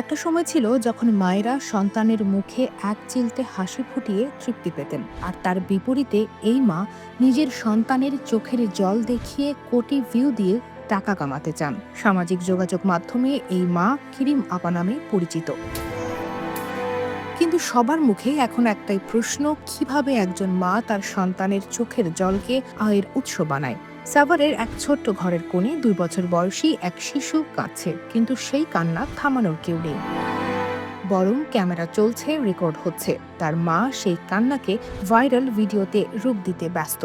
একটা সময় ছিল যখন মায়েরা সন্তানের মুখে এক চিলতে হাসি ফুটিয়ে তৃপ্তি পেতেন। আর তার বিপরীতে এই মা নিজের সন্তানের চোখের জল দেখিয়ে কোটি ভিউ দিয়ে টাকা কামাতে চান। সামাজিক যোগাযোগ মাধ্যমে এই মা কিরিম আপা নামে পরিচিত। কিন্তু সবার মুখে এখন একটাই প্রশ্ন, কীভাবে একজন মা তার সন্তানের চোখের জলকে আয়ের উৎস বানায়? সাভারের এক ছোট্ট ঘরের কোণে দুই বছর বয়সী এক শিশু কাঁদছে, কিন্তু সেই কান্না থামানোর কেউ নেই। বরং ক্যামেরা চলছে, রেকর্ড হচ্ছে। তার মা সেই কান্নাকে ভাইরাল ভিডিওতে রূপ দিতে ব্যস্ত।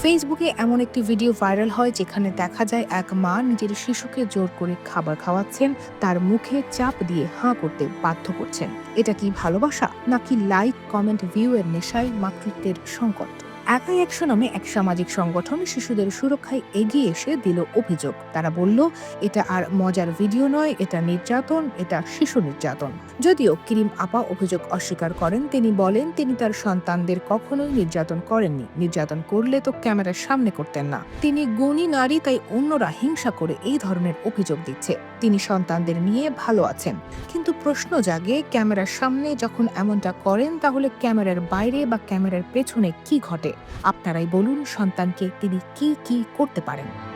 ফেসবুকে এমন একটি ভিডিও ভাইরাল হয় যেখানে দেখা যায় এক মা নিজের শিশুকে জোর করে খাবার খাওয়াচ্ছেন, তার মুখে চাপ দিয়ে হাঁ করতে বাধ্য করছেন। এটা কি ভালোবাসা, নাকি লাইক কমেন্ট ভিউ এর নেশায় মাতৃত্বের সংকট? একাই একশো নামে এক সামাজিক সংগঠন শিশুদের সুরক্ষায় এগিয়ে এসে দিল অভিযোগ। তারা বলল, এটা আর মজার ভিডিও নয়, এটা নির্যাতন, এটা শিশু নির্যাতন। যদিও কিরিম আপা অভিযোগ অস্বীকার করেন। তিনি বলেন, তিনি তার সন্তানদের কখনোই নির্যাতন করেননি। নির্যাতন করলে তো ক্যামেরার সামনে করতেন না। তিনি গুণী নারী, তাই অন্যরা হিংসা করে এই ধরনের অভিযোগ দিচ্ছে। তিনি সন্তানদের নিয়ে ভালো আছেন। কিন্তু প্রশ্ন জাগে, ক্যামেরার সামনে যখন এমনটা করেন, তাহলে ক্যামেরার বাইরে বা ক্যামেরার পেছনে কি ঘটে? আপনারাই বলুন সন্তানকে তিনি কি কি করতে পারেন।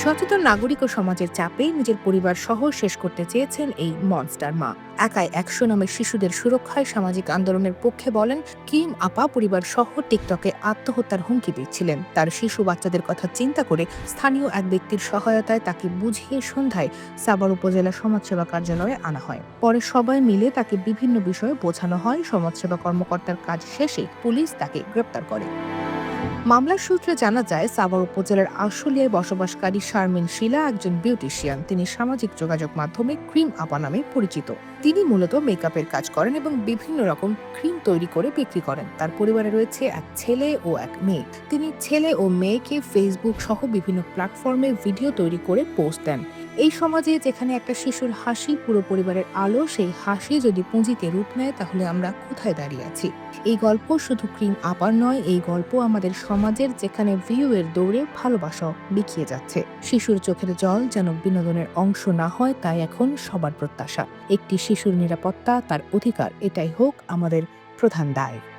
সচেতন নাগরিক ও সমাজের চাপে নিজের পরিবার সহ শেষ করতে চেয়েছেন এই মনস্টার মা। একাই একশো নামের শিশুদের সুরক্ষায় সামাজিক আন্দোলনের পক্ষে বলেন, কিম আপা পরিবার সহ টিকটকে আত্মহত্যার হুমকি দিচ্ছিলেন। তার শিশু বাচ্চাদের কথা চিন্তা করে স্থানীয় এক ব্যক্তির সহায়তায় তাকে বুঝিয়ে সন্ধ্যায় সাভার উপজেলা সমাজসেবা কার্যালয়ে আনা হয়। পরে সবাই মিলে তাকে বিভিন্ন বিষয়ে বোঝানো হয়। সমাজসেবা কর্মকর্তার কাজ শেষে পুলিশ তাকে গ্রেপ্তার করে। মামলার সূত্রে জানা যায়, সাভার উপজেলার আশুলিয়ায় বসবাসকারী শারমিন শিলা একজন বিউটিশিয়ান। তিনি সামাজিক যোগাযোগ মাধ্যমে ক্রিম আপা নামে পরিচিত। তিনি মূলত মেকআপের কাজ করেন এবং বিভিন্ন রকম ক্রিম তৈরি করে বিক্রি করেন। তার পরিবারে রয়েছে এক ছেলে ও এক মেয়ে। তিনি ছেলে ও মেয়েকে ফেসবুক সহ বিভিন্ন প্ল্যাটফর্মে ভিডিও তৈরি করে পোস্ট দেন। এই সমাজে যেখানে একটা শিশুর হাসি, পুরো পরিবারের আলো, সেই হাসি যদি পুঁজিতে রূপ নেয়, তাহলে আমরা কোথায় দাঁড়িয়ে আছি? এই গল্প শুধু ক্রিম আপার নয়, এই গল্প আমাদের সমাজের যেখানে ভিউয়ের দৌড়ে ভালোবাসা বিকিয়ে যাচ্ছে। শিশুর চোখের জল যেন বিনোদনের অংশ না হয়, তাই এখন সবার প্রত্যাশা। একটি শিশুর নিরাপত্তা তার অধিকার, এটাই হোক আমাদের প্রধান দায়।